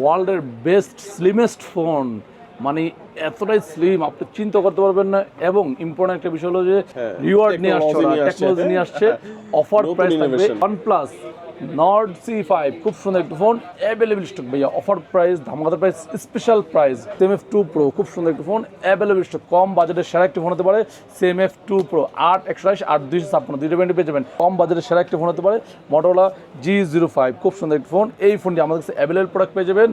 ওয়ার্ল্ডের best slimmest phone মানে এতটাই স্লিম আপনি চিন্তা করতে পারবেন না। এবং ইম্পর্টেন্ট একটা বিষয় হলো যে হ্যাঁ, রিওয়ার্ড নিয়ে আসছে technology নিয়ে আসছে। টেকনোলজি নিয়ে আসছে অফার প্রাইস থাকবে one plus Nord C five খুব সুন্দর একটা ফোন অ্যাভেলেবল স্টক ভাইয়া offer price ধামাকাদার price special price same F two pro খুব সুন্দর একটা ফোন অ্যাভেলেবল স্টক কম বাজেটের সেরা একটি ফোন হতে পারে সেম এফ টু প্রো আট একশো আশি আট দুইশো ছাপ্পান্ন, দুইটা ব্যান্ডে পেয়ে যাবেন, কম বাজেটের সেরা একটি ফোন হতে পারে মোটরলা জি জিরো ফাইভ খুব সুন্দর একটা ফোন এই ফোনটি আমাদের কাছে অ্যাভেলেবল প্রোডাক্ট পেয়ে যাবেন,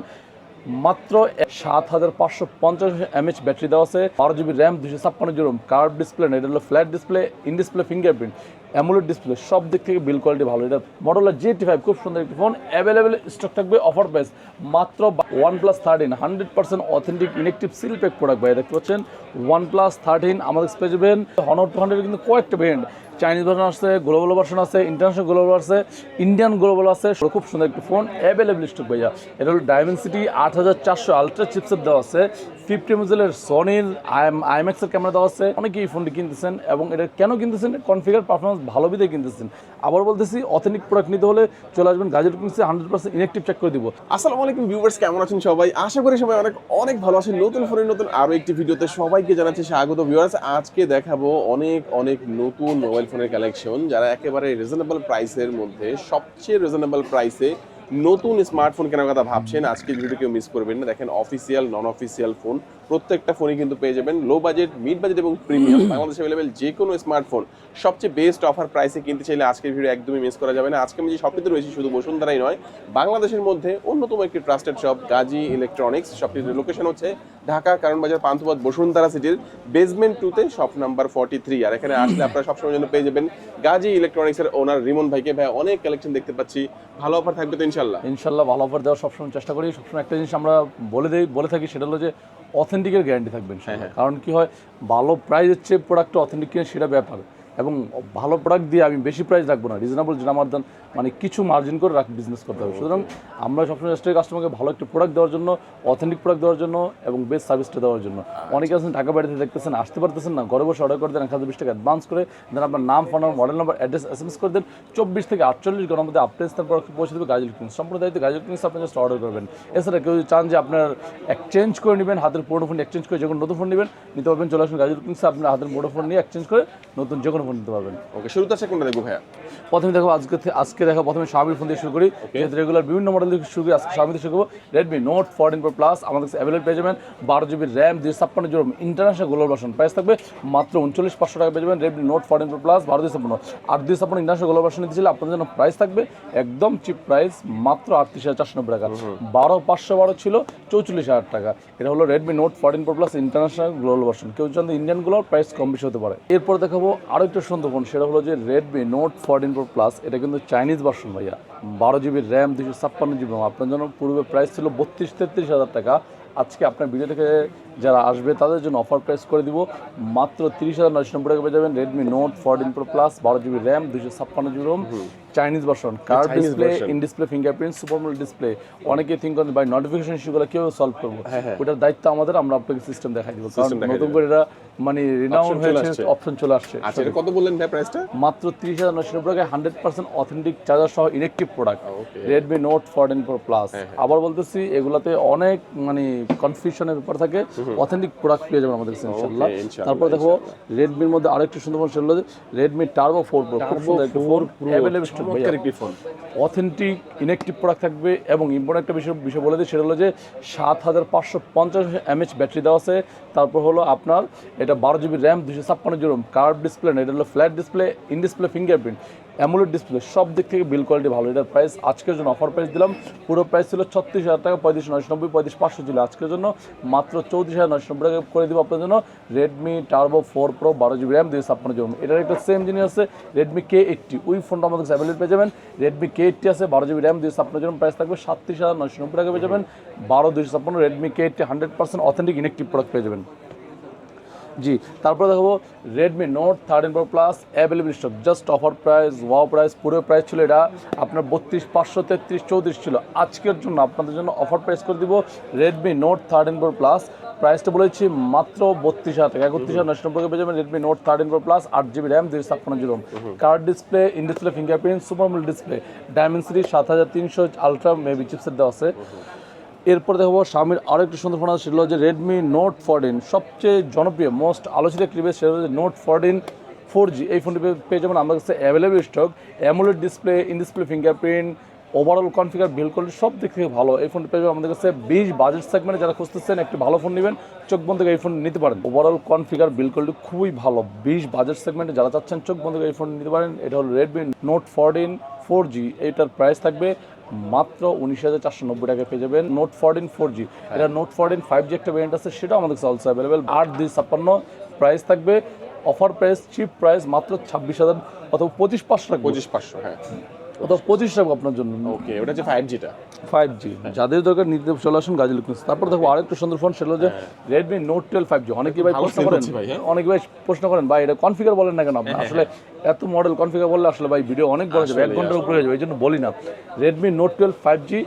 মাত্র সাত হাজার পাঁচশো পঞ্চাশ এমএচ ব্যাটারি দেওয়া আছে, বারো জিবি র্যাম দুশো ছাপ্পান্ন জিরো কার্ভ ডিসপ্লে না এটা হলো flat display in display fingerprint AMOLED display সব দিক থেকে বিল কোয়ালিটি ভালো। এটা মডেল জি টি ফাইভ খুব সুন্দর একটি ফোন অ্যাভেলেবেল স্টক থাকবে অফার প্রাইস মাত্র OnePlus thirteen hundred percent authentic inactive seal pack product ভাই, দেখতে পাচ্ছেন? ওয়ান প্লাস থার্টিন আমাদের স্পেস যাবেন। হনর টু হান্ড্রেড কিন্তু কয়েকটা ভেরিয়েন্ট চাইনিজ ভার্সন আছে গ্লোবাল ভার্সন আছে ইন্টারন্যাশনাল গ্লোবাল আছে ইন্ডিয়ান গ্লোবাল আছে। খুব সুন্দর একটি ফোন অ্যাভেলেবল স্টক ভাইয়া। এটা হলো ডায়মেন্সিটি আট হাজার চারশো আলট্রা চিপসেট দেওয়া আছে। ফিফটি মেজেলের সনির আইএম আইএমএক্সের ক্যামেরা দেওয়া আছে। অনেকে এই ফোনটি কিনতেছেন এবং এটা কেন কিনতেছেন? কনফিগার পারফরমেন্স ভালো বিধে কিনতেছেন। আবার বলতেছি অথেন্টিক প্রোডাক্ট নিতে হলে চলে আসবেন গাজেট কিনছে হান্ড্রেড পার্সেন্ট ইনেকটিভ চেক করে দিব। আসসালামু আলাইকুম ভিউয়ার্স কেমন আছেন সবাই? আশা করি সবাই অনেক অনেক ভালো আছেন। নতুন ফোনের নতুন আরও একটি ভিডিওতে সবাইকে জানাচ্ছি স্বাগত ভিউয়ার্স আজকে দেখাবো অনেক অনেক নতুন মোবাইল ফোনের কালেকশন যারা একেবারে রিজনেবল প্রাইসের মধ্যে সবচেয়ে রিজনেবল প্রাইসে নতুন স্মার্টফোন কেনার কথা ভাবছেন আজকের ভিডিও কেউ মিস করবেন না দেখেন অফিসিয়াল নন অফিসিয়াল ফোন প্রত্যেকটা ফোনই কিন্তু পেয়ে যাবেন লো বাজেট মিড বাজেট এবং প্রিমিয়াম বাংলাদেশে অ্যাভেলেবেল যে কোনো স্মার্টফোন সবচেয়ে বেস্ট অফার প্রাইসে কিনতে চাইলে আজকের ভিডিও একদমই মিস করা যাবে না। আজকে আমি যে শপটিতে রয়েছি শুধু বসুন্ধরাই নয় বাংলাদেশের মধ্যে অন্যতম একটি ট্রাস্টেড শপ গাজী ইলেকট্রনিক্স শপটির লোকেশন হচ্ছে ঢাকা কারণ বাজার পান্থপথ বসুন্ধরা সিটির বেসমেন্ট টুতে শপ নাম্বার ফর্টি থ্রি আর এখানে আসলে আপনারা সবসময় জন্য পেয়ে যাবেন গাজী ইলেকট্রনিক্সের ওনার রিমন ভাইকে। ভাই অনেক কালেকশন দেখতে পাচ্ছি ভালো অফার থাকবে তো ইনশাল্লাহ। ইনশাল্লাহ ভালো অফার দেওয়ার সবসময় চেষ্টা করি। সবসময় একটা জিনিস আমরা বলে দিই বলে থাকি সেটা হলো যে অথেন্টিকের গ্যারান্টি থাকবেন হ্যাঁ কারণ কি হয় ভালো প্রাইস হচ্ছে প্রোডাক্ট অথেন্টিক কিনে সেটা ব্যাপার। এবং ভালো প্রোডাক্ট দিয়ে আমি বেশি প্রাইস রাখব না রিজনেবল যেটা আমার দাম মানে কিছু মার্জিন করে রাখ বিজনেস করতে হবে। সুতরাং আমরা সবসময় করি কাস্টমারকে ভালো একটা প্রোডাক্ট দেওয়ার জন্য অথেন্টিক প্রোডাক্ট দেওয়ার জন্য এবং বেস্ট সার্ভিসটা দেওয়ার জন্য। অনেকে আছেন ঢাকা বাড়িতে দেখতেছেন আসতে পারতেছেন না ঘরে বসে অর্ডার করে দেন এক হাজার বিশ টাকা অ্যাডভান্স করে দেন আপনার নাম phone number model number address S M S করে দেন চব্বিশ থেকে আটচল্লিশ ঘণ্টার মধ্যে আপনার স্থান পৌঁছে দেবে গাজল কিংস সম্পূর্ণ দায়িত্ব গাজল কিংস আপনি জাস্ট অর্ডার করবেন। এছাড়া কেউ চান যে আপনার এক্সচেঞ্জ করে নেবেন হাতের পুরোনো ফোন এক্সচেঞ্জ করে যখন নতুন ফোন নেবেন নিতে পারবেন চলে আসুন গাজল কিংসে আপনার হাতের পুরোনো ফোন নিয়ে এক্সচেঞ্জ করে নতুন যে কোনো ফোন নিতে পারবেন। ওকে শুরুতে আছে কোনটা দেখব ভাইয়া? প্রথমে দেখো আজকে আজকে দেখো প্রথমে স্বামীর ফোন দিয়ে শুরু করি। যেহেতু রেগুলার বিভিন্ন মডেল দিয়ে শুরু করি আজকে স্বামী দিয়ে শুরু করব। Redmi note fourteen pro plus আমাদের কাছে অ্যাভেলেবল পেয়ে যাবেন। বারো জিবি র্যাম দুই ছাপ্পান্ন GB international global version price থাকবে। মাত্র উনচল্লিশ পাঁচশো টাকা পেয়ে যাবেন Redmi note fourteen pro plus বারো দুই ছাপ্পান্ন। আট দুই ছাপ্পান্ন ইন্টারন্যাশনাল গ্লোবাল ভার্সন চাইলে আপনাদের জন্য প্রাইস থাকবে একদম চিপ প্রাইস মাত্র আটত্রিশ হাজার চারশো নব্বই টাকা। বারো পাঁচশো বারো ছিল চৌচল্লিশ হাজার টাকা। এটা হলো Redmi note fourteen pro plus international global version কেউ জানতে ইন্ডিয়ানগুলোর প্রাইস কম বেশি হতে পারে। এরপর দেখাবো আরও একটা সুন্দর ফোন সেটা হলো যে Redmi note fourteen pro plus এটা কিন্তু চাইনিজ ভার্সন ভাইয়া। বারো জিবি র্যাম দুশো ছাপ্পান্ন জিবি আপনার জন্য পূর্বে প্রাইস ছিল বত্রিশ তেত্রিশ হাজার টাকা। আজকে আপনার ভিডিও থেকে যারা আসবে, তাদের জন্য অফার প্রাইস করে দিব। মাত্র তিরিশ হাজার নয়শো নব্বই টাকা পেয়ে যাবেন Redmi note fourteen pro plus বারো জিবি র্যাম দুশো ছাপ্পান্ন GB ROM Chinese version car display in display fingerprint super AMOLED display অনেকে থিঙ্ক করেন ভাই নোটিফিকেশন ইস্যুগুলো কেউ সলভ করব? ওটার দায়িত্ব আমাদের আমরা আপনাকে সিস্টেম দেখাই দিব। কারণ নতুন করে এটা মানে রিনাউন Option হয়েছে। অপশন চলে আসছে। আচ্ছা এটা কত বললেন ভাই প্রাইসটা মাত্র তিরিশ হাজার নশো নব্বই টাকায় হান্ড্রেড পার্সেন্ট অথেন্টিক চার্জার সহ electric product Okay. Redmi note fourteen pro plus আবার বলতেছি এগুলাতে অনেক মানে কনফিউশনের ব্যাপার থাকে। অথেন্টিক প্রোডাক্ট পেয়ে যাবেন আমাদের ইনশাআল্লাহ, তারপর দেখো রেডমির মধ্যে আরেকটি সুন্দর সেটা হলো রেডমি টার্বো ফোর প্রো খুব সুন্দর একটা ফোন অ্যাভেলেবল চমৎকার ফোন অথেন্টিক ইনেকটিভ প্রোডাক্ট থাকবে এবং ইম্পর্টেন্ট একটা বিষয় বিষয় বলে দিই, সেটা হলো যে সাত হাজার পাঁচশো পঞ্চাশ এমএচ ব্যাটারি দেওয়া আছে। তারপর হলো আপনার এটা বারো জিবি র্যাম দুশো ছাপ্পান্ন জিবি কার্ভ ডিসপ্লে না, এটা হলো flat display in display fingerprint AMOLED display সব দিক থেকে বিল কোয়ালিটি ভালো। এটার প্রাইস আজকের জন্য অফার প্রাইস দিলাম। পুরো প্রাইস ছিল ছত্রিশ হাজার টাকা, পঁয়ত্রিশ নয়শো নব্বই, পঁয়ত্রিশ পাঁচশো ছিল। আজকের জন্য মাত্র চৌত্রিশ হাজার নয়শো নব্বই টাকা করে দিব আপনার জন্য। রেডমি টার্বো ফোর প্রো বারো জিবি র্যাম দুশো ছাপ্পান্ন জিবি এটার একটা সেম জিনিস আছে রেডমি কে এইটটি ওই ফোনটা আমাদের কাছে অ্যাভেলেবল পেয়ে যাবেন। রেডমি কে এইটটি আছে, বারো জিবি র্যাম দুইশো ছাপ্পান্ন জিবি প্রাইস থাকবে সাতত্রিশ হাজার নয়শো নব্বই টাকা পেয়ে যাবেন। বারো দুইশো ছাপ্পান্ন Redmi K eighty hundred percent authentic inactive product পেয়ে যাবেন। জি তারপরে দেখাবো Redmi note thirteen pro plus available stock just offer price wow price পুরো প্রাইস ছিল এটা আপনার বত্রিশ পাঁচশো তেত্রিশ চৌত্রিশ ছিল। আজকের জন্য আপনাদের জন্য অফার প্রাইস করে দিব Redmi note thirteen pro plus প্রাইসটা বলেছি মাত্র বত্রিশ হাজার টাকা একত্রিশ হাজার নশো নব্বই পেয়ে যাবেন Redmi note thirteen pro plus আট জিবি র্যাম দুই ছাপ্পান্ন zero. Curved display in display fingerprint super AMOLED display Dimensity সাত হাজার তিনশো আলট্রা মেবি চিপসেট দেওয়া আছে। এরপর দেখব স্বামীর আরও একটি সুন্দর ফোন আছে সেটা হচ্ছে রেডমি নোট ফোরটিন সবচেয়ে জনপ্রিয় মোস্ট আলোচিত একটি ডিভাইস সেটা হচ্ছে নোট ফোরটিন ফোর জি এই ফোনটি পেয়ে যাবেন আমার কাছে available stock AMOLED display in display fingerprint overall configure build quality সব দিক থেকে ভালো। এই ফোনটি পেয়ে আমাদের কাছে বিশ বাজেট সেগমেন্টে যারা খুঁজতেছেন, একটি ভালো ফোন নেবেন, চোখ বন্ধ এই ফোন নিতে পারেন। ওভারঅল কনফিগার বিল কোয়ালিটি খুবই ভালো। বিশ বাজেট সেগমেন্টে যারা চাচ্ছেন, চোখ বন্ধ এই ফোন নিতে পারেন। এটা হলো Redmi note fourteen four G এটার প্রাইস থাকবে মাত্র উনিশ হাজার চারশো নব্বই টাকা পেয়ে যাবেন নোট ফোরটিন ফোর জি এটা নোট ফোরটিন ফাইভ জি একটা ভেরিয়েন্ট আছে, সেটাও আমাদের কাছে অলসো অ্যাভেলেবেল আট দুই ছাপ্পান্ন। প্রাইস থাকবে অফার প্রাইস চিপ প্রাইস মাত্র ছাব্বিশ হাজার অথবা পঁচিশ পাঁচশো পঁচিশ পাঁচশো হ্যাঁ। অথবা পঁচিশ টাকা আপনার জন্য। ওকে ওটা হচ্ছে ফাইভ জিটা ফাইভ জি যাদের দরকার নিতে চলে আসুন গাজী লুকিংস তারপর দেখো আরেকটা সুন্দর ফোন সেটা যে Redmi note twelve five G অনেকে ভাই প্রশ্ন করেন হ্যাঁ? অনেকে ভাই প্রশ্ন করেন ভাই এটা কনফিগার বলেন না কেন? আপনি আসলে এত মডেল কনফিগার বললে আসলে ভাই ভিডিও অনেক বড় যাবে এক ঘণ্টার উপরে হয়ে যাবে এই জন্য বলি না। Redmi note twelve five G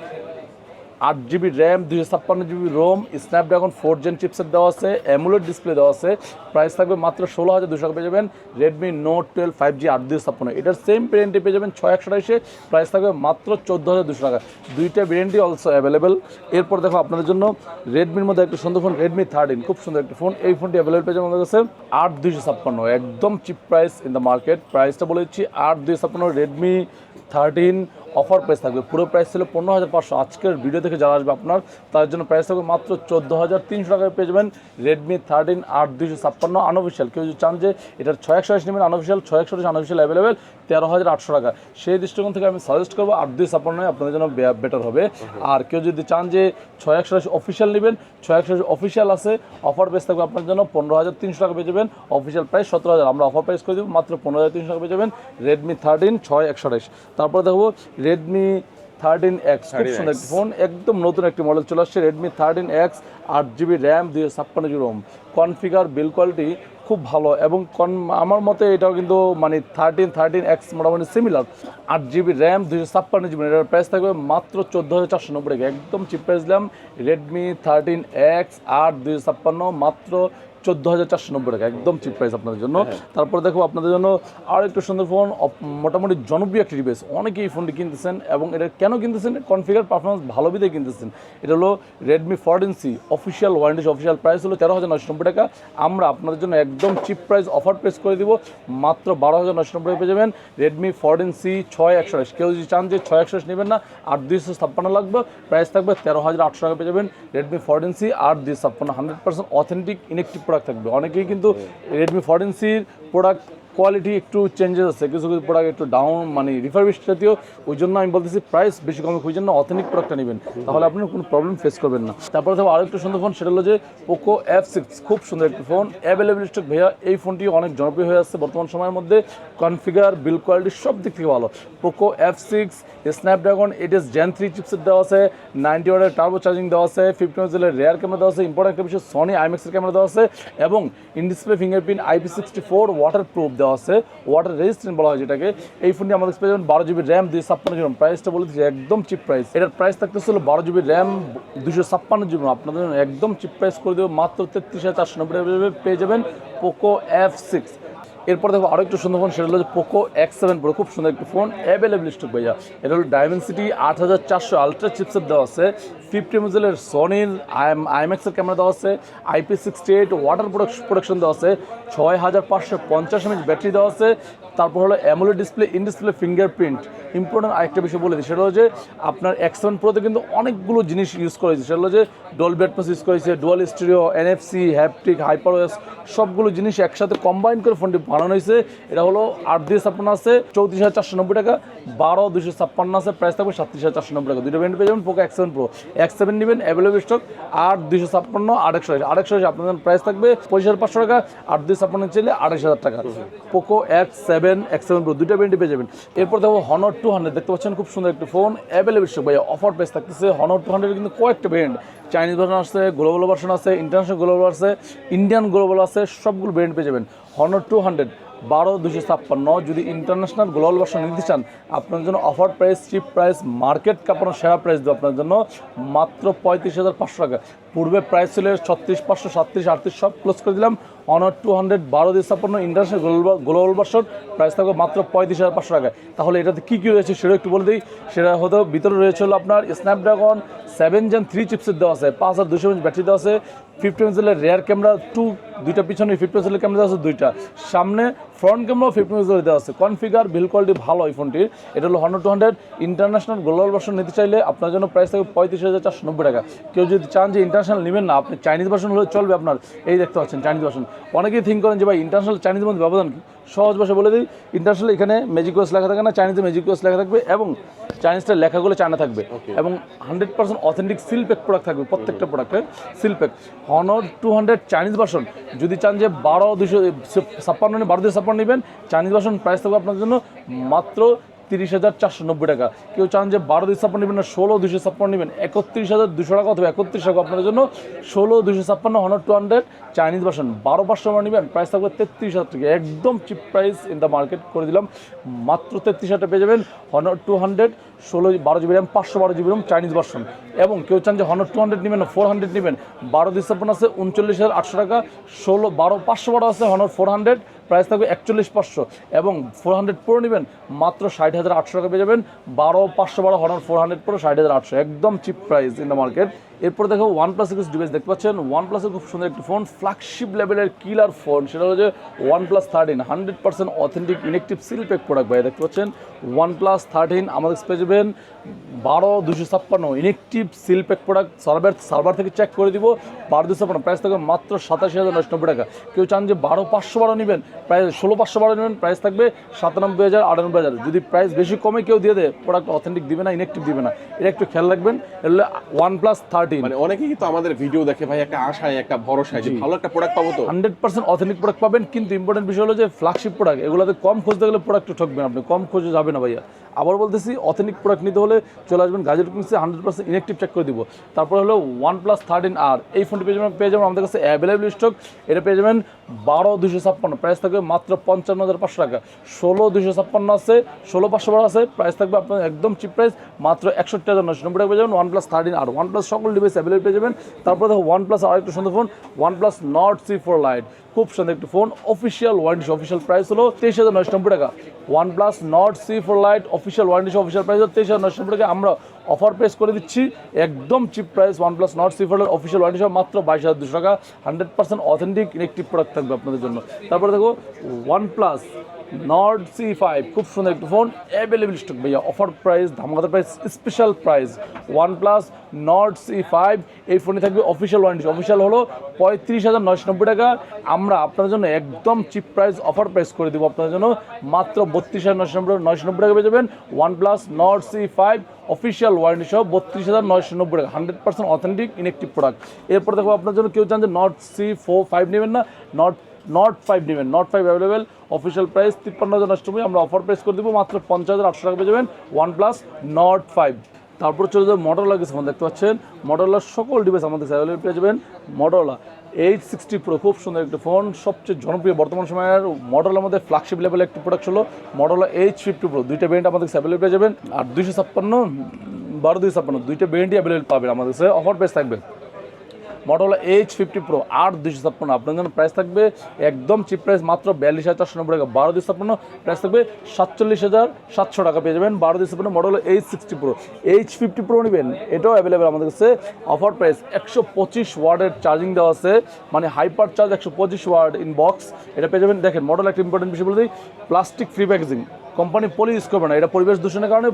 আট জিবি র্যাম দুশো ছাপ্পান্ন GB ROM Snapdragon four gen chipset দেওয়া আছে অ্যামুলেট ডিসপ্লে দেওয়া আছে। প্রাইস থাকবে মাত্র ষোলো হাজার দুশো টাকা পেয়ে যাবেন Redmi note twelve five G আট দুশো ছাপ্পান্ন। এটার সেম ভেরিয়েন্টে পেয়ে যাবেন ছয় একশো আঠাশে প্রাইস থাকবে মাত্র চোদ্দ হাজার দুশো টাকা। দুইটা ভেরিয়েন্টই অলসো অ্যাভেলেবেল এরপর দেখো আপনাদের জন্য রেডমির মধ্যে একটা সুন্দর ফোন রেডমি থার্টিন খুব সুন্দর একটা ফোন এই ফোনটি অ্যাভেলেবেল পেয়ে যাবেন আমাদের কাছে আট দুইশো ছাপ্পান্ন। একদম cheap price in the market প্রাইসটা বলে দিচ্ছি, আট দুইশো ছাপ্পান্ন রেডমি থার্টিন অফার প্রাইস থাকবে। পুরো প্রাইস ছিল পনেরো হাজার পাঁচশো। আজকের ভিডিও থেকে যারা আসবে আপনার তার জন্য প্রাইস থাকবে মাত্র চোদ্দ হাজার তিনশো টাকায় পেয়ে যাবেন রেডমি থার্টিন আট দুইশো ছাপ্পান্ন আনঅফিসিয়াল কেউ যদি চান যে এটার ছয় একশো আশি নেবেন আনঅফিসিয়াল ছয় একশো আশি আনঅফিসিয়াল অ্যাভেলেবেল তেরো হাজার আটশো টাকা। সেই দৃষ্টিকোণ থেকে আমি সাজেস্ট করব আট দুই ছাপ্পান্ন আপনাদের জন্য বেটার হবে। আর কেউ যদি চান যে ছয় একশো আশি অফিসিয়াল নেবেন, ছয় একশো আশি অফিসিয়াল আছে অফার প্রাইস থাকবে আপনার জন্য পনেরো হাজার তিনশো টাকা পেয়ে যাবেন। অফিসিয়াল প্রাইস সতেরো হাজার। আমরা অফার প্রাইস করে দেবো মাত্র পনেরো হাজার তিনশো টাকা পেয়ে যাবেন রেডমি থার্টিন ছয় একশো আঠাশ। তারপরে দেখব রেডমি থার্টিন এক্স খুব সুন্দর একটি ফোন একদম নতুন একটি মডেল চলে আসছে রেডমি থার্টিন এক্স আট জিবি র্যাম দুইশো ছাপ্পান্ন GB ROM configure build quality খুব ভালো এবং কন আমার মতে এটাও কিন্তু মানে থার্টিন থার্টিন এক্স মোটামুটি সিমিলার আট জিবি র্যাম দুইশো ছাপ্পান্ন জিবি এটার প্রাইস থাকবে মাত্র চোদ্দ হাজার চারশো নব্বই টাকা। একদম চিপ প্রাইস দিলাম। রেডমি থার্টিন এক্স আট দুইশো ছাপ্পান্ন মাত্র চোদ্দ হাজার চারশো নব্বই টাকা একদম চিপ প্রাইস আপনাদের জন্য। তারপর দেখো আপনাদের জন্য আর একটু সুন্দর ফোন মোটামুটি জনপ্রিয় একটি ডিভাইস অনেকেই এই ফোনটি কিনতেছেন এবং এটা কেন কিনতেছেন? কনফিগার পারফরমেন্স ভালো বিধে কিনতেছেন। এটা হলো Redmi fourteen C official warranty official price হলো তেরো হাজার নশো নব্বই টাকা। আমরা আপনাদের জন্য একদম চিপ প্রাইস অফার প্রাইস করে দিব। মাত্র বারো হাজার নশো নব্বই পেয়ে যাবেন। রেডমি ফোরটিন সি ছয় একশো কেউ যদি চান যে ছয় একশো নেবেন না আট দুইশো ছাপ্পান্ন লাগবে। প্রাইস থাকবে তেরো হাজার আটশো টাকা পেয়ে যাবেন। রেডমি ফোরটিন সি আট দুইশো ছাপ্পান্ন hundred percent authentic inactive product থাকবে। অনেকেই কিন্তু রেডমি ফোরটিন সির প্রোডাক্ট কোয়ালিটি একটু চেঞ্জেস আছে। কিছু কিছু প্রোডাক্ট একটু ডাউন মানে রিফারবিশ জাতীয়, ওই জন্য আমি বলতেছি প্রাইস বেশি কমে ওই জন্য অথেন্টিক প্রোডাক্টটা নেবেন। তাহলে আপনি কোনো প্রবলেম ফেস করবেন না। তারপরে দেখো আরও সুন্দর ফোন সেটা হলো যে পোকো এফ সিক্স খুব সুন্দর একটি ফোন অ্যাভেলেবল স্টক ভাইয়া, এই ফোনটি অনেক জনপ্রিয় হয়ে আসছে বর্তমান সময়ের মধ্যে। কনফিগার বিল কোয়ালিটি সব দিক থেকে ভালো। Poco F six Snapdragon eight S gen three chipset দেওয়া আছে নাইনটি ওয়ার্ডের টার্বো চার্জিং দেওয়া আছে ফিফটি ওয়ার্ডের রেয়ার ক্যামেরা দেওয়া আছে ইম্পর্টেন্ট একটা বিষয় সনি আইম্যাক্সের ক্যামেরা দেওয়া আছে, এবং in display fingerprint IP sixty four waterproof দেওয়া আছে। ওয়াটার রেজিস্ট্যান্ট বলা হয় যেটাকে। এই ফোনটি আমাদের পেয়ে যাবেন বারো জিবি র্যাম দুই ছাপ্পান্ন জিবি প্রাইসটা বলে দিচ্ছি, একদম চিপ প্রাইস এটার প্রাইস থাকতেছিল বারো জিবি র্যাম দুশো ছাপ্পান্ন জিবি আপনাদের একদম চিপ প্রাইস করে দেবো, মাত্র তেত্রিশ হাজার চারশো নব্বই পেয়ে যাবেন পোকো এফ সিক্স এরপর দেখো আরও একটু সুন্দর ফোন সেটা হলো পোকো এক্স সেভেন প্রো খুব সুন্দর একটি ফোন অ্যাভেলেবল স্টক ভাইয়া। এটা হলো ডায়মেন্সিটি আট হাজার চারশো আলট্রা চিপসেট দেওয়া আছে। ফিফটি মেজেলের সোনির আইএম আইম্যাক্সের ক্যামেরা দেওয়া আছে। IP sixty eight water production দেওয়া আছে। ছয় হাজার পাঁচশো পঞ্চাশ এমএচ ব্যাটারি দেওয়া আছে। তারপর হলো AMOLED display in display fingerprint important আরেকটা বিষয় বলে দিই, সেটা হলো যে আপনার এক্স সেভেন প্রোতে কিন্তু অনেকগুলো জিনিস ইউজ করেছে সেটা হলো যে ডলবি অ্যাটমস ইউজ করেছে ডুয়াল স্টিরিও এনএফসি হ্যাপটিক হাইপারওয়েস সবগুলো জিনিস একসাথে কম্বাইন করে ফোনটি বানানো হয়েছে। এটা হলো আট দুই ছাপ্পান্ন আছে, চৌত্রিশ হাজার চারশো নব্বই টাকা, বারো দুশো ছাপ্পান্ন আছে প্রাইস থাকবে সাতত্রিশ হাজার চারশো নব্বই টাকা। দুটো ব্যান্ড পেয়ে যাবেন Poco X seven pro X seven নেবেন অ্যাভেলেবল স্টক আট দুশো ছাপ্পান্ন আট একশো আট একশো আপনাদের প্রাইস থাকবে পঁচিশ হাজার পাঁচশো টাকা, আট দুই ছাপ্পান্ন চাইলে আড়াইশ হাজার টাকা। Poco X seven X seven pro দুটো ব্যান্ডই পেয়ে যাবেন। এরপর দেখো হনর টু হান্ড্রেড দেখতে পাচ্ছেন খুব সুন্দর একটি ফোন অ্যাভেলেবল স্টক ভাই অফার প্রাইস থাকতেছে হনর টু হান্ড্রেড কিন্তু কয়েকটা ব্র্যান্ড চাইনিজ ভার্সন আছে গ্লোবাল ভার্সন আছে ইন্টারন্যাশনাল গ্লোবাল আছে ইন্ডিয়ান গ্লোবাল আছে, সবগুলো ব্র্যান্ড পেয়ে যাবেন। হনর টু হান্ড্রেড বারো দুশো ছাপ্পান্ন, যদি ইন্টারন্যাশনাল গ্লোবাল ভার্সন নিতে চান, আপনার জন্য offer price cheap price market কাপানো সেরা প্রাইস দেবো আপনার জন্য মাত্র পঁয়ত্রিশ হাজার পাঁচশো টাকা। পূর্বে প্রাইস ছিল ছত্রিশ পাঁচশো, সাতত্রিশ, আটত্রিশ, সব ক্লোজ করে দিলাম। অনার টু হান্ড্রেড বারো দিয়ে ছাপ্পান্ন international global global version price থাকবে মাত্র পঁয়ত্রিশ হাজার পাঁচশো টাকা। তাহলে এটাতে কী কী রয়েছে সেটা একটু বলে দিই। সেটা হয়তো ভিতরে রয়েছে হলো আপনার স্ন্যাপড্রাগন সেভেন জেন থ্রি চিপসের দেওয়া আছে, পাঁচ হাজার দুশো ব্যাটারি দেওয়া আছে ফিফটি মেগাপিক্সেলের রেয়ার ক্যামেরা টু দুইটা পিছনে ফিফটি মেগাপিক্সেলের ক্যামেরা আছে, দুইটা। সামনে ফ্রন্ট ক্যামেরাও ফিফটি মেগাপিক্সেলের দেওয়া আছে। কনফিগার বিল কোয়ালিটি ভালো এই ফোনটির এটা হলো hundred two hundred international global version নিতে চাইলে আপনার জন্য প্রাইস থাকবে পঁয়ত্রিশ হাজার চারশো নব্বই টাকা। কেউ যদি চান যে ইন্টারন্যাশনাল নেবেন না, আপনি চাইনিজ ভার্সন হলে চলবে আপনার। এই দেখতে পাচ্ছেন চাইনিজ ভার্সন অনেকেই থিঙ্ক করেন যে ভাই ইন্টারন্যাশনাল চাইনিজ মধ্যে ব্যবধান কি? সহজ ভাষা বলে দিই ইন্টারন্যাশনাল এখানে ম্যাজিক ওয়েস লেখা থাকে না চাইনিজে ম্যাজিক ওয়েস লেখা থাকবে এবং চাইনিজটা লেখাগুলো চায়না থাকবে এবং hundred percent authentic seal pack product থাকবে প্রত্যেকটা প্রোডাক্টের seal pack Honor two hundred Chinese version যদি চান যে বারো দুশো ছাপ্পান্ন বারো দুশো ছাপ্পান্ন নেবেন চাইনিজ ভার্সন প্রাইস থাকবে আপনার জন্য মাত্র তিরিশ হাজার চারশো নব্বই টাকা। কেউ চান যে বারো দুশো ছাপ্পান্ন নেবেন না, ষোলো দুশো ছাপ্পান্ন নেবেন। একত্রিশ হাজার দুশো টাকা অথবা একত্রিশ টাকা আপনার জন্য ষোলো দুশো ছাপ্পান্ন Honor two hundred Chinese version. বারো পাঁচশো টাকা নেবেন প্রাইস থাকবে তেত্রিশ হাজার টাকা। একদম cheap price in the market করে দিলাম। মাত্র তেত্রিশ হাজার টাকা পেয়ে যাবেন হনর টু হান্ড্রেড। ষোলো বারো জিবি র্যাম, পাঁচশো বারো জিবি র্যাম, চাইনিজ ভার্সন এবং কেউ চান যে হনর টু হান্ড্রেড নেবেন ফোর হান্ড্রেড নেবেন। বারো ডিসেপন আছে, উনচল্লিশ হাজার আটশো টাকা। ষোলো, বারো, পাঁচশো বারো আছে হনর ফোর হান্ড্রেড প্রাইস থাকবে একচল্লিশ পাঁচশো। এবং ফোর হান্ড্রেড প্রো নেবেন, মাত্র ষাট হাজার আটশো টাকা পেয়ে যাবেন। বারো, পাঁচশো বারো হনর ফোর হান্ড্রেড প্রো ষাট হাজার আটশো। একদম cheap price in the market এরপর দেখো ওয়ান প্লাস কিছু ডিভাইস দেখতে পাচ্ছেন। ওয়ান প্লাসের খুব সুন্দর একটি ফোন ফ্ল্যাগশিপ লেভেলের কিলার ফোন সেটা হচ্ছে one plus thirteen hundred percent authentic inactive seal pack product ভাই দেখতে পাচ্ছেন? ওয়ান প্লাস থার্টিন আমাদের পেয়ে যাবেন বারো দুশো ছাপ্পান্ন inactive seal pack product server server থেকে চেক করে দিব, বারো দুশো ছাপ্পান্ন। প্রাইস থাকবে মাত্র সাতাশি হাজার নশো নব্বই টাকা। কেউ চান যে বারো পাঁচশো বারো নেবেন প্রায় ষোলো পাঁচশো বারো নেবেন প্রাইস থাকবে সাতানব্বই হাজার, আটানব্বই হাজার। যদি প্রাইস বেশি কমে কেউ দিয়ে দেয় প্রোডাক্ট অথেন্টিক দিবে না ইনেকটিভ দিবে না। এটা একটু খেয়াল রাখবেন এগুলো ওয়ান প্লাস থার্টিন মানে অনেকেই কিন্তু আমাদের ভিডিও দেখে ভাই একটা আশায় একটা ভরসায় যে ভালো একটা প্রোডাক্ট পাবো তো। হান্ড্রেড পার্সেন্ট অথেন্টিক প্রোডাক্ট পাবেন কিন্তু ইম্পর্টেন্ট বিষয় হলো যে ফ্ল্যাগশিপ প্রোডাক্ট এগুলোতে কম খুঁজতে গেলে প্রোডাক্ট ঠকবেন আপনি কম খুঁজে যাবে না ভাইয়া। আবার বলতেছি অথেন্টিক প্রোডাক্ট নিতে হলে চলে আসবেন গাজেট কিংসে হান্ড্রেড পার্সেন্ট ইনেকটিভ চেক করে দিব। তারপর হলো ওয়ান প্লাস থার্টিন আর এই ফোনটি পেয়ে যাবেন পেয়ে যাবেন আমাদের কাছে অ্যাভেলেবল স্টক এটা পেয়ে যাবেন বারো দুশো ছাপ্পান্ন প্রাইস থাকবে মাত্র পঞ্চান্ন হাজার পাঁচশো টাকা। ষোলো দুশো ছাপ্পান্ন আছে ষোলো পাঁচশো বারো আছে প্রাইস থাকবে আপনার একদম চিপ প্রাইস মাত্র একষট্টি হাজার নশো নব্বই টাকা পেয়ে যাবেন ওয়ান প্লাস থার্টিন আর ওয়ান প্লাস সকল ডিভাইস অ্যাভেলেবল পেয়ে যাবেন। তারপরে দেখো ওয়ান প্লাস আরেকটা সুন্দর phone one plus Nord C four lite খুব সুন্দর একটি phone official warranty official price হলো তেইশ হাজার নশো নব্বই টাকা। One plus Nord C four lite official warranty official price হলো তেইশ হাজার নশো নব্বই টাকা। আমরা অফার প্রেস করে দিচ্ছি, একদম cheap price OnePlus Nord C four lite official warranty সহ মাত্র বাইশ হাজার দুশো টাকা। Hundred percent authentic electric product থাকবে আপনাদের জন্য। তারপরে দেখো one plus Nord C five খুব সুন্দর একটি ফোন অ্যাভেলেবল স্টক ভাইয়া। Offer price ধামাকাদার price special price OnePlus Nord C five এই ফোনে থাকবে অফিসিয়াল ওয়ারেন্টি অফিসিয়াল হলো পঁয়ত্রিশ হাজার নয়শো নব্বই টাকা। আমরা আপনার জন্য একদম চিপ প্রাইস অফার প্রাইস করে দেবো আপনার জন্য। মাত্র বত্রিশ হাজার নয়শো নব্বই নয়শো নব্বই টাকা পেয়ে যাবেন। One plus Nord C five official warranty সহ বত্রিশ হাজার নয়শো নব্বই টাকা। Hundred percent authentic inactive product এরপর দেখো আপনার জন্য কেউ চান যে নট সি ফোর ফাইভ নেবেন না। নট নট ফাইভ নেবেন Nord five available official price তিপ্পান্ন হাজার অষ্টমী আমরা অফার প্রাইস করে দেবো মাত্র পঞ্চাশ হাজার আটশো টাকা পেয়ে যাবেন ওয়ান প্লাস নট ফাইভ তারপর চলে যাবে মডেলা কিছু দেখতে পাচ্ছেন? মডেলার সকল ডিভাইস আমাদের অ্যাভেলেবেল পেয়ে যাবেন। মডেলা এইট সিক্সটি প্রো খুব সুন্দর একটি ফোন সবচেয়ে জনপ্রিয় বর্তমান সময়ের মডেলের মধ্যে ফ্ল্যাগশিপ লেভেল একটি প্রোডাক্ট ছিল মডেলা এইচ ফিফটি প্রো দুইটা ব্র্যান্ড আমাদের অ্যাভেলেবল পেয়ে যাবেন। আর দুইশো ছাপ্পান্ন বারো দুইশো ছাপ্পান্ন, দুইটা ব্র্যান্ডই অ্যাভেলেবেল পাবেন আমাদের কাছে। অফার প্রাইস থাকবে। মডেল এইচ ফিফটি প্রো আট দুশো ছাপ্পান্ন। আপনার জন্য প্রাইস থাকবে একদম চিপ প্রাইস মাত্র বিয়াল্লিশ হাজার চারশো নব্বই টাকা। বারো দুশো ছাপ্পান্ন প্রাইস থাকবে সাতচল্লিশ হাজার সাতশো টাকা পেয়ে যাবেন বারো দুশো ছাপ্পান্ন model H sixty pro H fifty pro নেবেন, এটাও অ্যাভেলেবেল আমাদের কাছে। অফার প্রাইস একশো পঁচিশ ওয়ার্ডের চার্জিং দেওয়া আছে। মানে হাইপার চার্জ একশো পঁচিশ ওয়ার্ড ইন বক্স এটা পেয়ে যাবেন। দেখেন মডেল একটা ইম্পর্টেন্ট বিষয় বলে দিই plastic free packaging company poly use করবে না। এটা পরিবেশ দূষণের কারণে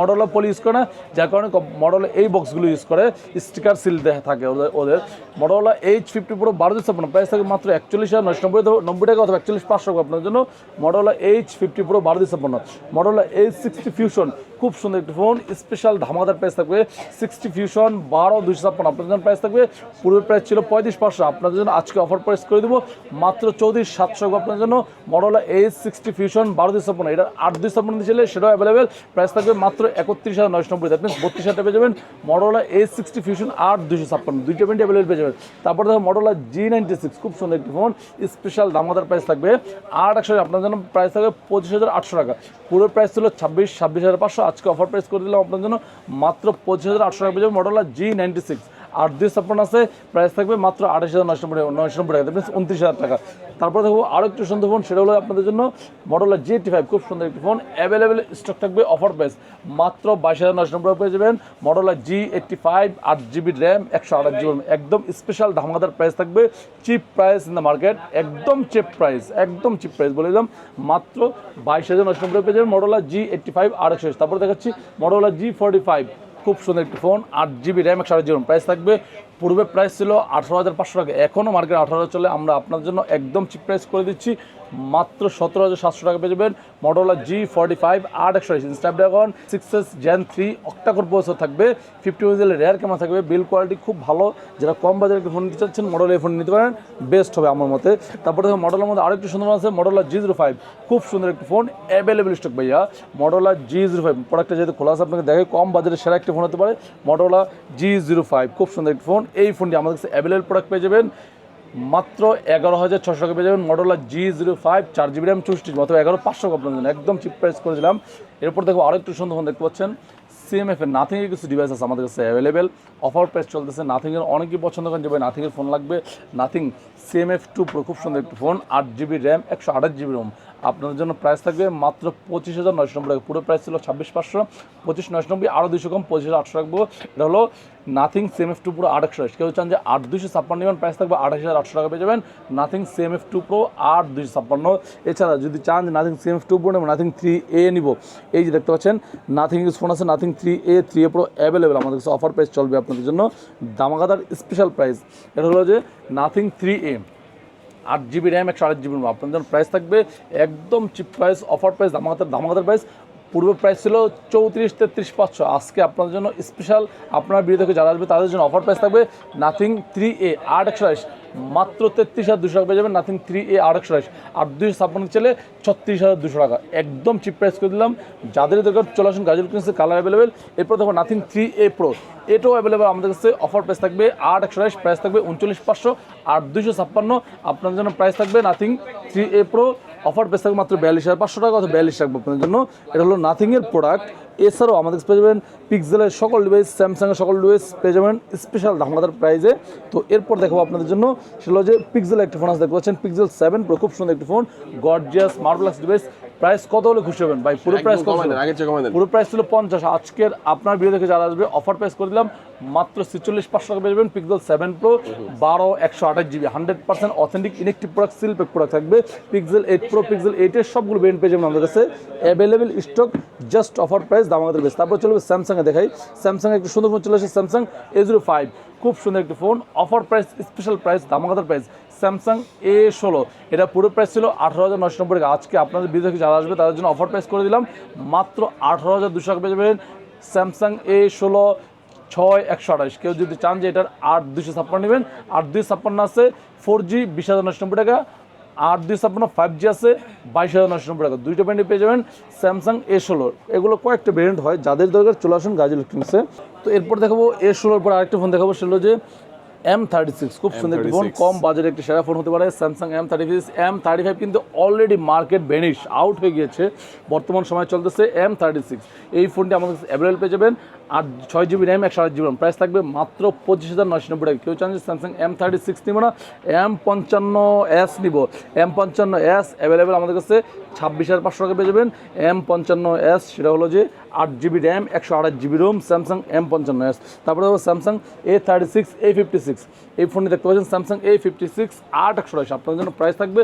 মডেল পলি ইউজ করে না। যার কারণে মডেল এই বক্সগুলো ইউজ করে। স্টিকার সিল থাকে ওদের ওদের। মডেল এইচ ফিফটি পুরো বারো দিচ্ছে আপনার প্রাইস থাকে মাত্র একচল্লিশ হাজার নশো নব্বই নব্বই টাকা অথবা একচল্লিশ পাঁচশো আপনার জন্য। মডেল এইচ ফিফটি পুরো বারো দিচ্ছে আপনার মডেল এইচ সিক্সটি ফিউশন খুব সুন্দর একটি ফোন স্পেশাল ধামাদার প্রাইস থাকবে। সিক্সটি ফিউশন বারো দুশো ছাপ্পান্ন। আপনার জন্য প্রাইস থাকবে। পূর্বের প্রাইস ছিল পঁয়ত্রিশ পাঁচশো। আপনাদের জন্য আজকে অফার প্রাইস করে দেবো। মাত্র চৌত্রিশ সাতশো আপনার জন্য। মডেল এইচ সিক্সটি ফিউশন বারো দুশো ছাপ্পান্ন। এটা আট দুই ছাপ্পান্ন ছিল, সেটাও অ্যাভেলেবেল প্রাইস থাকবে মাত্র একত্রিশ হাজার নয়শো নব্বই। দ্যাট মিনস বত্রিশ হাজার পেয়ে যাবেন। মডোলা এ সিক্সটি ফিউশন আট দুশো ছাপ্পান্ন। দুইটা পেন্ট অ্যাভেলেবেল পেয়ে যাবেন। তারপর দেখো মডোলা জি নাইনটি সিক্স খুব সুন্দর একটি ফোন স্পেশাল দামাদার প্রাইস থাকবে। আট একশো আপনার জন্য প্রাইস থাকবে পঁচিশ হাজার আটশো টাকা। পুরো প্রাইস ছিল ছাব্বিশ ছাব্বিশ হাজার পাঁচশো। আজকে অফার প্রাইস করে দিলাম আপনার জন্য। মাত্র পঁচিশ হাজার আটশো টাকা পেয়ে যাবেন মডোলা জি নাইনটি সিক্স আট দুই ছাপ্পান্ন আছে প্রাইস থাকবে মাত্র আঠাশ হাজার নয়শো নব্বই নয়শো নব্বই টাকা দ্যাট উনত্রিশ হাজার টাকা। তারপর দেখব আরও একটু সুন্দর ফোন সেটা হলো আপনাদের জন্য মডেলা জি এইটি ফাইভ খুব সুন্দর একটি ফোন অ্যাভেলেবেল স্টক থাকবে অফার প্রাইস মাত্র বাইশ হাজার নয়শো নব্বই পেয়ে যাবেন। মডেলা জি এইটটি ফাইভ আট জিবি র্যাম একশো আঠাশ জিবি একদম স্পেশাল ধামাকাদার প্রাইস থাকবে cheap price in the market একদম চিপ প্রাইস একদম চিপ প্রাইস বলে দিলাম, মাত্র বাইশ হাজার নয়শো নব্বই পেয়ে যাবেন মডেলা জি এইটটি ফাইভ আর একশো তারপর দেখাচ্ছি মডেলা জি ফোর্টি ফাইভ খুব সুন্দর একটি ফোন, আট জিবি র্যাম একশো আট জিবি প্রাইস থাকবে। পূর্বে প্রাইস ছিল আঠারো হাজার পাঁচশো টাকা, এখনও মার্কেট আঠারো চলে। আমরা আপনার জন্য একদম চিপ প্রাইস করে দিচ্ছি। মাত্র সতেরো হাজার সাতশো টাকা পেয়ে যাবেন মডেলা জি ফর্টি ফাইভ আট একশো Snapdragon six S Gen three octa-core processor থাকবে ফিফটি ওয়েজের রেয়ার ক্যামেরা থাকবে বিল কোয়ালিটি খুব ভালো। যারা কম বাজারে ফোন নিতে চাচ্ছেন মডেল এই ফোন নিতে পারেন বেস্ট হবে আমার মতে। তারপরে দেখো মডেলের মধ্যে আরেকটু সুন্দর আছে মডেলা জি জিরো ফাইভ খুব সুন্দর একটি ফোন অ্যাভেলেবেল স্টক ভাইয়া। মডেলা জি জিরো ফাইভ প্রোডাক্টটা যেহেতু খোলা আছে, আপনাকে দেখে কম বাজারে সেরা একটি ফোন হতে পারে মডেলা জি জিরো ফাইভ খুব সুন্দর একটি ফোন এই ফোনটি আমাদের কাছে অ্যাভেলেবেল প্রোডাক্ট পেয়ে যাবেন। মাত্র এগারো হাজার ছশো টাকা পেয়ে যাবেন আর জি জিরো ফাইভ চার জিবি র্যাম চৌষট্টি অথবা এগারো, পাঁচশো আপনার জন্য একদম চিপ প্রাইস করেছিলাম এরপর দেখো আরও একটু সুন্দর দেখতে পাচ্ছেন সিএমএফ এর নাথিং এর কিছু ডিভাইস আছে আমাদের কাছে অ্যাভেলেবেল অফার প্রাইস চলতেছে নাথিং এর অনেকেই পছন্দ করেন যে ভাই নাথিং এর ফোন লাগবে। নাথিং সিএমএফ টু প্রো খুব সুন্দর একটি ফোন আট জিবি র্যাম একশো আঠাশ জিবি রোম আপনাদের জন্য প্রাইস থাকবে মাত্র পঁচিশ হাজার নয়শো নব্বই টাকা পুরো প্রাইস ছিল ছাব্বিশ পাঁচশো। পঁচিশ নয়শো নব্বই আরও দুশো কম, পঁচিশ হাজার আটশো রাখব। এটা হলো Nothing CM F two pro আট একশো কেউ চান যে আট দুশো ছাপ্পান্ন নেবেন প্রাইস থাকবে আঠাশ হাজার আটশো টাকা পেয়ে যাবেন। Nothing CM F two pro আট দুশো ছাপ্পান্ন। এছাড়া যদি চান যে Nothing CM F two pro নেব নাথিং থ্রি এ নিব। এই যে দেখতে পাচ্ছেন নাথিং ইউজ ফোন আছে Nothing three A three A pro available আমাদের কাছে অফার প্রাইস চলবে আপনাদের জন্য। দামাগাদার স্পেশাল প্রাইস এটা হলো যে নাথিং থ্রি এ আট জিবি র্যাম, একশো আট জিবি আপনাদের প্রাইস থাকবে, একদম চিপ প্রাইস অফার প্রাইস ধামাকাতার ধামাকাতার প্রাইস পূর্ব প্রাইস ছিল চৌত্রিশ, তেত্রিশ, পাঁচশো। আজকে আপনাদের জন্য স্পেশাল আপনার বিরুদ্ধে যারা আসবে, তাদের জন্য অফার প্রাইস থাকবে নাথিং থ্রি এ আট একশো মাত্র তেত্রিশ হাজার দুশো টাকা পেয়ে যাবেন নাথিং থ্রি এ আট একশো আর দুইশো ছাপ্পান্ন চলে ছত্রিশ হাজার দুশো টাকা। একদম চিপ প্রাইস করে দিলাম। যাদের দরকার চলে আসুন গাজল কিনছে কালার অ্যাভেলেবেল এরপর দেখো নাথিং থ্রি এ প্রো এটাও অ্যাভেলেবেল আমাদের কাছে। অফার প্রাইস থাকবে আট একশো প্রাইস থাকবে উনচল্লিশ, পাঁচশো। আর দুইশো ছাপ্পান্ন আপনাদের জন্য প্রাইস থাকবে Nothing three A pro offer price থাকবে মাত্র বিয়াল্লিশ হাজার পাঁচশো টাকা অথবা বিয়াল্লিশ রাখব আপনাদের জন্য। এটা হলো নাথিংয়ের প্রোডাক্ট এছাড়াও আমাদের পেয়ে যাবেন পিক্সেলের সকল ডিভাইস স্যামসাংয়ের সকল ডিভাইস পেয়ে যাবেন স্পেশাল ধামাদার প্রাইজে তো এরপর দেখাবো আপনাদের জন্য, সেটা হলো যে পিক্সেল একটি ফোন আছে, দেখতে পাচ্ছেন? পিক্সেল সেভেন প্রো খুব সুন্দর একটি phone gorgeous marvellous device price কত হলে খুশি হবেন? ভাই পুরো প্রাইস কত চেয়ে কমাই দেন। পুরো প্রাইস ছিল পঞ্চাশ। আজকের আপনার ভিডিও দেখে যারা আসবে অফার প্রাইস করে দিলাম মাত্র ছেচল্লিশ পাঁচশো টাকা পেয়ে যাবেন পিক্সেল সেভেন প্রো বারো একশো আঠাশ GB hundred percent authentic inactive product seal pack product থাকবে। পিক্সেল এইট প্রো পিক্সেল এইটের সবগুলো ব্র্যান্ড পেয়ে যাবেন আমাদের কাছে। Available stock just offer price দাম আমাদের বেশ। তারপর চলবে স্যামসাংয়ে দেখাই। স্যামসাং একটু সুন্দর ফোন চলে আসে স্যামসাং এ জিরো ফাইভ খুব সুন্দর একটি phone offer price special price দামাকাতার price Samsung A ষোলো। এটা পুরো প্রাইস ছিল আঠারো হাজার নশো নব্বই টাকা। আজকে আপনাদের বিদেশ যারা আসবে, তাদের জন্য অফার প্রাইস করে দিলাম। মাত্র আঠারো হাজার দুশো টাকা পেয়ে যাবেন স্যামসাং এ ষোলো ছয় একশো আঠাশ। কেউ যদি চান যে এটার আট দুশো ছাপ্পান্ন নেবেন আট দুই ছাপ্পান্ন আছে ফোর জি বিশ হাজার নশো নব্বই টাকা। আট দুই ছাপ্পান্ন ফাইভ জি আছে, বাইশ হাজার নশো নব্বই টাকা। দুইটা ব্র্যান্ডে পেয়ে যাবেন স্যামসাং এ ষোলো। এগুলো কয়েকটা ভেরিয়েন্ট হয়, যাদের দরকার চলে আসুন গাজী ইলেকট্রনিক্সে তো এরপর দেখাবো এ ষোলোর পর আরেকটা ফোন দেখাবো, সেটা হলো যে এম থার্টি সিক্স খুব সুন্দর একটি ফোন কম বাজারে একটি সেরা ফোন হতে পারে Samsung M thirty six M thirty five কিন্তু অলরেডি মার্কেট বেনিশ আউট হয়ে গিয়েছে বর্তমান সময় চলতেছে এম থার্টি সিক্স এই ফোনটি আমাদের কাছে অ্যাভেলেবল পেয়ে যাবেন আর ছয় জিবি র্যাম একশো আট জিবি র্যাম প্রাইস থাকবে মাত্র পঁচিশ হাজার নশো নব্বই টাকা। কেউ চান যে স্যামসাং এম থার্টি সিক্স নিব না এম পঞ্চান্ন এস নিব। এম পঞ্চান্ন এস অ্যাভেলেবেল আমাদের কাছে ছাব্বিশ হাজার পাঁচশো টাকা পেয়ে যাবেন এম পঞ্চান্ন এস সেটা হলো যে আট জিবি র্যাম একশো আঠাশ জিবি রোম স্যামসাং এম পঞ্চান্ন এস তারপরে দেখো Samsung A thirty six A fifty six এই ফোনটি দেখতে পাচ্ছেন স্যামসাং এ ফিফটি সিক্স আট একশো আঠাশ আপনার জন্য প্রাইস থাকবে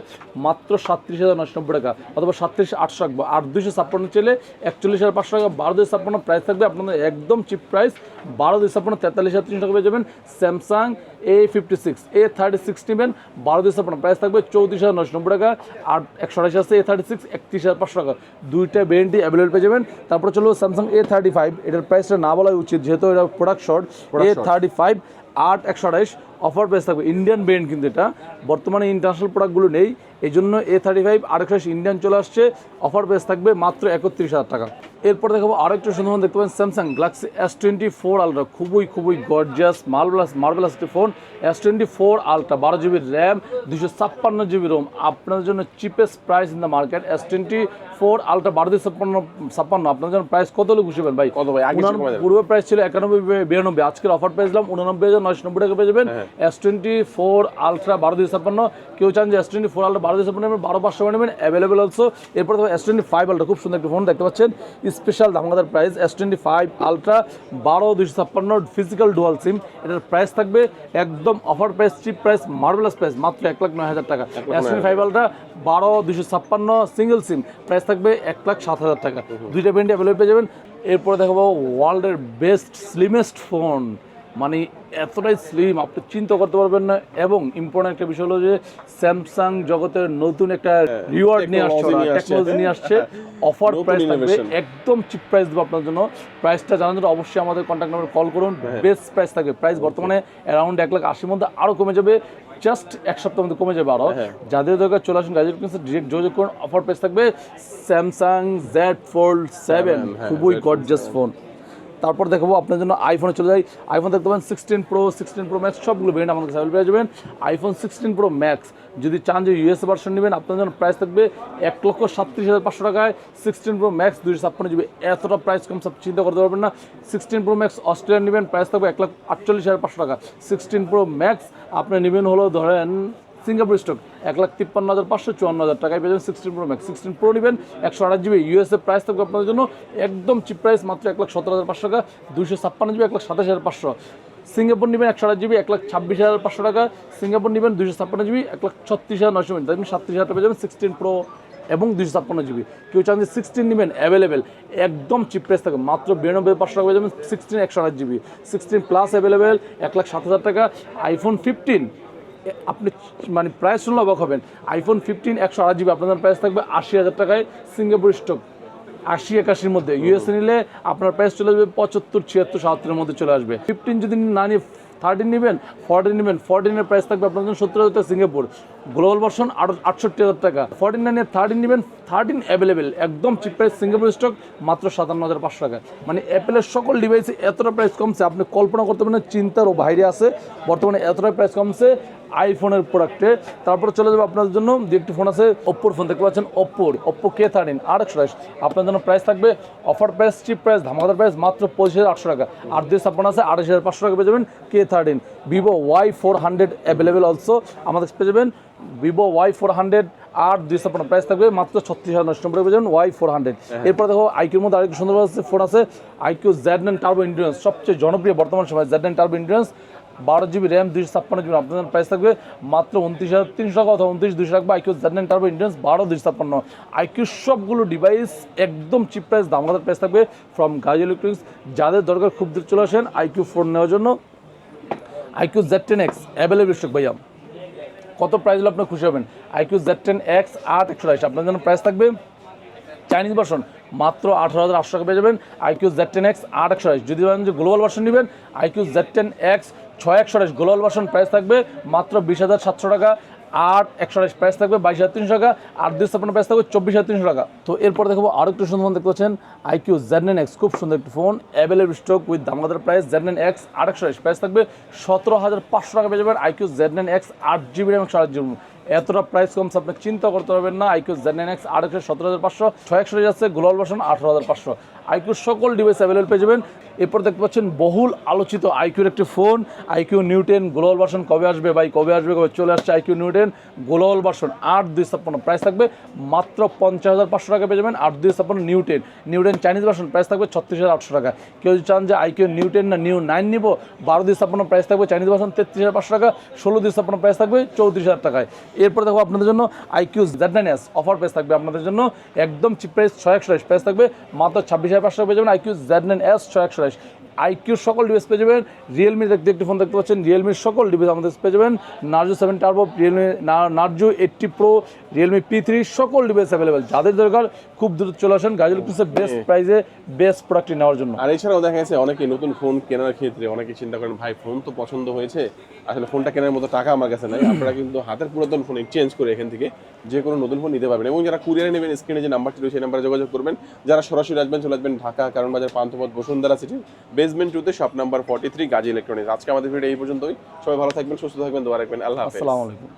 মাত্র সাতত্রিশ হাজার নশো নব্বই টাকা। অথবা সাতত্রিশ আটশো রাখব। আট দুশো ছাপ্পান্ন চলে একচল্লিশ হাজার পাঁচশো টাকা, বারো দুশো ছাপ্পান্ন প্রাইস থাকবে। আপনাদের একদম চিপ প্রাইস বারো দুই ছাপ্পান্ন তেতাল্লিশ হাজার তিনশো টাকা পেয়ে যাবেন Samsung A fifty six A thirty six নেবেন বারো দুই ছাপ্পান্ন। প্রাইস থাকবে চৌত্রিশ হাজার নশো নব্বই টাকা আর একশো আঠাশ আছে এ থার্টি সিক্স একত্রিশ হাজার পাঁচশো টাকা। দুইটা ব্র্যান্ডই অ্যাভেলেবল পেয়ে যাবেন। তারপরে চলো স্যামসাং এ থার্টি ফাইভ এটার প্রাইসটা না বলাই উচিত যেহেতু এটা product short A thirty five আট একশো আঠাইশ অফার প্রাইস থাকবে। ইন্ডিয়ান ব্র্যান্ড কিন্তু এটা। বর্তমানে ইন্টারন্যাশনাল প্রোডাক্টগুলো নেই। এই জন্য এ থার্টি ফাইভ আরেকশো ইন্ডিয়ান চলে আসছে। অফার প্রাইস থাকবে মাত্র একত্রিশ হাজার টাকা। এরপর দেখাবো আরও একটু সুন্দর দেখতে পাবেন Samsung Galaxy S twenty four ultra খুবই খুবই গর্জিয়াস মার্বেলাস মার্বেলাস একটি phone S twenty four ultra বারো জিবি র্যাম দুশো ছাপ্পান্ন জিবি রোম আপনাদের জন্য cheapest price in the market S twenty four ultra বারো দুশো ছাপ্পান্ন ছাপ্পান্ন। আপনাদের জন্য প্রাইস কত হলে খুশি হবেন ভাই? কত ভাই? পূর্বে প্রাইস ছিল একানব্বই বিরানব্বই আজকের অফার দিলাম উননব্বই হাজার নয়শো নব্বই টাকা পেয়ে যাবেন। এস টোয়েন্টি ফোর আলট্রা বারো দুই ছাপ্পান্ন। কেউ চান যে এস টোয়েন্টি ফোর আলট্রা বারো দুই ছাপ্পান্ন নেবেন বারো পাঁচশো নেবেন অ্যাভেলেবেল অলসো এরপর এস টোয়েন্টি ফাইভ আলট্রা খুব সুন্দর একটি ফোন দেখতে পাচ্ছেন। Special ধামাকাদার price S twenty five ultra বারো দুশো ছাপ্পান্ন ফিজিক্যাল ডুয়াল সিম এটার প্রাইস থাকবে একদম offer price cheap price marvellous price মাত্র এক লাখ নয় হাজার টাকা। এস টোয়েন্টি ফাইভ আলট্রা বারো দুশো ছাপ্পান্ন সিঙ্গেল সিম প্রাইস থাকবে এক লাখ সাত হাজার টাকা। দুইটা ব্যান্ডে অ্যাভেলেবল পেয়ে যাবেন। এরপরে দেখাবো ওয়ার্ল্ডের বেস্ট স্লিমেস্ট ফোন মানে এতটাই স্লিম আপনি চিন্তা করতে পারবেন না। এবং ইম্পর্টেন্ট একটা বিষয় হলো যে স্যামসাং জগতের নতুন একটা রিওয়ার্ড নিয়ে আসছে নিয়ে আসছে। টেকনোলজি নিয়ে আসছে। অফার নতুন প্রাইস থাকবে একদম চিপ প্রাইস দেবো আপনার জন্য। প্রাইসটা জানার জন্য অবশ্যই আমাদের কন্ট্যাক্ট নাম্বার কল করুন। বেস্ট প্রাইস থাকবে। প্রাইস বর্তমানে অ্যারাউন্ড এক লাখ আশির মধ্যে আরও কমে যাবে। জাস্ট এক সপ্তাহের মধ্যে কমে যাবে আরও হ্যাঁ। যাদের দরকার চলে আসুন গাজেট কিনছে ডিরেক্ট যোগাযোগ করুন। অফার প্রাইস থাকবে স্যামসাং জেড ফোল্ড সেভেন হ্যাঁ, খুবই গর্জাস ফোন তারপর দেখাবো আপনার জন্য আইফোনে চলে যাই। আইফোন দেখতে পাবেন sixteen pro sixteen pro max সবগুলো ভেরিয়েন্ট আমাদের কাছে পেয়ে যাবেন। আইফোন সিক্সটিন প্রো ম্যাক্স যদি চান যে ইউএস ভার্সন নেবেন, আপনার জন্য প্রাইস থাকবে এক লক্ষ সাতত্রিশ হাজার পাঁচশো টাকায়। সিক্সটিন প্রো ম্যাক্স দুইশো ছাপ্পান্ন জিবি এতটা প্রাইস কম, সব চিন্তা করতে পারবেন না। সিক্সটিন প্রো ম্যাক্স অস্ট্রেলিয়ান নেবেন প্রাইস থাকবে এক লাখ আটচল্লিশ হাজার পাঁচশো টাকা। সিক্সটিন প্রো ম্যাক্স আপনি নেবেন হলো ধরেন সিঙ্গাপুর স্টক এক লাখ তিপ্পান্ন হাজার পাঁচশো চুয়ান্ন হাজার টাকায় পেয়ে যাবেন sixteen pro max sixteen pro নেবেন, একশো আঠাশ জিবি ইউএসএ প্রাইস থাকবে আপনাদের জন্য। একদম চিপ প্রাইস মাত্র এক লাখ সতেরো হাজার পাঁচশো টাকা। দুশো ছাপ্পান্ন জিবি এক লাখ সাতাশ হাজার পাঁচশো। সিঙ্গাপুর নেবেন একশো আঠাশ জিবি এক লাখ ছাব্বিশ হাজার পাঁচশো টাকা। সিঙ্গাপুর নেবেন দুশো ছাপ্পান্ন জিবি এক লাখ ছত্রিশ হাজার নশো মিনিট দেখবেন সাতত্রিশ হাজার টাকা পেয়ে যাবেন সিক্সটিন প্রো এবং দুশো ছাপ্পান্ন জিবি কেউ চান যে সিক্সটিন নেবেন অ্যাভেলেবেল একদম চিপ প্রাইস থাকবে। মাত্র বিরানব্বই পাঁচশো টাকা পেয়ে যাবেন সিক্সটিন একশো আঠাশ জিবি সিক্সটিন প্লাস অ্যাভেলেবেল এক লাখ সাত হাজার টাকা। আইফোন ফিফটিন আপনি মানে প্রাইস শুনলে অবাক হবেন। আইফোন ফিফটিন একশো আট জিবি আপনাদের প্রাইস থাকবে আশি হাজার টাকায় সিঙ্গাপুর স্টক আশি একাশির মধ্যে। ইউএসএ নিলে আপনার প্রাইস চলে আসবে পঁচাত্তর ছিয়াত্তর সাহাত্তরের মধ্যে চলে আসবে। ফিফটিন যদি না নিয়ে থার্টিন নেবেন ফর্টিন নেবেন ফর্টিনের প্রাইস থাকবে আপনার জন্য সত্তর হাজার সিঙ্গাপুর গ্লোবাল ভার্সন আটষট্টি হাজার টাকা। ফোরটিন না নিয়ে থার্টিন নেবেন থার্টিন অ্যাভেলেবেল একদম চিপ প্রাইস সিঙ্গাপুর স্টক মাত্র সাতান্ন হাজার পাঁচশো টাকা। মানে অ্যাপেলের সকল ডিভাইসে এতটা প্রাইস কমছে আপনি কল্পনা করতে পারেন না, চিন্তার ও বাইরে আছে। বর্তমানে এতটা প্রাইস কমছে আইফোনের প্রোডাক্টে তারপরে চলে যাবে আপনার জন্য যে একটি ফোন আছে ওপ্পোর ফোন দেখতে পাচ্ছেন ওপ্পোর ওপ্পো কে থার্টিন আর একশো আপনার জন্য প্রাইস থাকবে অফার প্রাইস চিপ প্রাইস ধামাকাদার প্রাইস মাত্র পঁচিশ হাজার আটশো টাকা। আর দিয়ে ছাপ্পান্ন আছে আড়াইশ হাজার পাঁচশো টাকা পেয়ে যাবেন K thirteen Vivo Y four hundred available also আমাদের পেয়ে যাবেন। ভিভো ওয়াই ফোর হান্ড্রেড আর দুই ছাপ্পান্ন প্রাইস থাকবে মাত্র ছত্রিশ হাজার নশো নম্বরে পেয়ে ওয়াই ফোর হান্ড্রেড এরপর দেখো আইকিউর মধ্যে আরেকটু সুন্দর আছে ফোন আছে iQOO Z nine turbo endurance সবচেয়ে জনপ্রিয় বর্তমান সময় জেড নাইন টার্বো ইন্ডুরেন্স বারো জিবি র্যাম দুইশো ছাপ্পান্ন জিবি আপনাদের প্রাইস থাকবে মাত্র উনত্রিশ হাজার তিনশো টাকা অথবা উনত্রিশ দুশো রাখবে iQOO Z nine turbo endurance বারো দুইশো ছাপ্পান্ন। আইকিউ সবগুলো ডিভাইস একদম চিপ প্রাইস দামগাদার প্রাইস থাকবে ফ্রম গাজ ইলেকট্রনিক্স যাদের দরকার খুব দূর চলে আসেন আইকিউ ফোন নেওয়ার জন্য। IQOO Z ten X available stock ভাইয়া। কত প্রাইস হলে আপনার খুশি হবেন? আইকিউ জেড টেন এক্স আট একশো আঠাশ। আপনার জন্য প্রাইস থাকবে চাইনিজ ভার্সন মাত্র আঠারো হাজার আটশো টাকা পেয়ে যাবেন। আইকিউ জেড টেন এক্স আট একশো আঠাশ। যদি বলেন যে গ্লোবাল ভার্সন নেবেন আইকিউ জেড টেন এক্স ছয় একশো আঠাশ। গ্লোবাল ভার্সন প্রাইস থাকবে মাত্র বিশ হাজার সাতশো টাকা। আট, একশো আঠাশ প্রাইস থাকবে, বাইশ হাজার তিনশো টাকা আট দুই ছাপ্পান্ন প্রাইস থাকবে চব্বিশ হাজার তিনশো টাকা। তো এরপর দেখব আরও একটু সুন্দর ফোন দেখতে পাচ্ছেন আইকিউ জেড এক্স খুব সুন্দর একটি ফোন অ্যাভেলেবল স্টক উইথ দামাদার প্রাইস জেড এক্স আট, একশো আঠাশ প্রাইস থাকবে, সতেরো হাজার পাঁচশো টাকা পেয়ে যাবেন আইকিউ জেড এক্স আট জিবি র্যাম একশো আট জিবি এতটা প্রাইস কমছে আপনি চিন্তা করতে পারবেন না। আইকিউ জেন নাইন এক্স আট একশো সতেরো হাজার পাঁচশো ছয় একশো যাচ্ছে গ্লোবাল ভার্সন আঠারো হাজার পাঁচশো। আইকিউর সকল ডিভাইস অ্যাভেলেবল পেয়ে যাবেন। এরপর দেখতে পাচ্ছেন বহুল আলোচিত আইকিউর একটি phone iQOO Neo ten global version কবে আসবে ভাই, কবে আসবে, কবে চলে আসছে আইকিউ নিউটেন গ্লোবাল ভার্সন আট দুই ছাপ্পান্ন প্রাইস থাকবে। মাত্র পঞ্চাশ হাজার পাঁচশো টাকা পেয়ে যাবেন আট দুই ছাপ্পান্ন Neo ten Neo ten Chinese version price থাকবে ছত্রিশ হাজার আটশো টাকা। কেউ যদি চান যে আইকিউ নিউটেন না নিউ নাইন নিবো, বারো দুই ছাপ্পান্ন প্রাইস থাকবে চাইনিজ ভার্সন তেত্রিশ হাজার পাঁচশো টাকা, ষোলো দুই ছাপ্পান্ন প্রাইস থাকবে চৌত্রিশ হাজার টাকায়। এরপর দেখো আপনাদের জন্য iQOO Z nine S offer price থাকবে আপনাদের জন্য একদম চিপ প্রাইস ছয় একশো প্রাইস থাকবে মাত্র ছাব্বিশ হাজার পাঁচশো পেয়ে যাবেন আইকিউ জেড নাইন এস ছয় একশো আইকিউর সকল ডিভাইস পেয়ে যাবেন। রিয়েলমি দেখতে একটি ফোন দেখতে পাচ্ছেন। রিয়েলমির সকল ডিভাইস আমাদের পেয়ে যাবেন। Narzo seven turbo Realme Narzo eighty pro Realme P three সকল ডিভাইস অ্যাভেলেবেল যাদের দরকার খুব দ্রুত চলে আসেন গাজী ইলেকট্রনিক্সের বেস্ট প্রাইসে বেস্ট প্রোডাক্টটি নেওয়ার জন্য। আর এছাড়াও দেখা গেছে অনেকে নতুন ফোন কেনার ক্ষেত্রে অনেকে চিন্তা করেন ভাই ফোন তো পছন্দ হয়েছে। আসলে ফোনটা কেনার মতো টাকা আমার কাছে নাই। আপনারা কিন্তু হাতের পুরাতন ফোন এক্সচেঞ্জ করে এখান থেকে যে কোনো নতুন ফোন নিতে পারবেন। এবং যারা কুরিয়ারে নেবেন স্ক্রিনে যে নাম্বারটি রয়েছে সেই নাম্বারে যোগাযোগ করবেন। যারা সরাসরি আসবেন চলে আসবেন ঢাকা কারণ বাজার পান্থপথ বসুন্ধরা সিটি বেসমেন্ট টুতে shop number forty three Gazi electronics আজকে আমাদের ভিডিও এই পর্যন্তই। সবাই ভালো থাকবেন, সুস্থ থাকবেন, দোয়া রাখবেন। আল্লাহ আসসালামু আলাইকুম।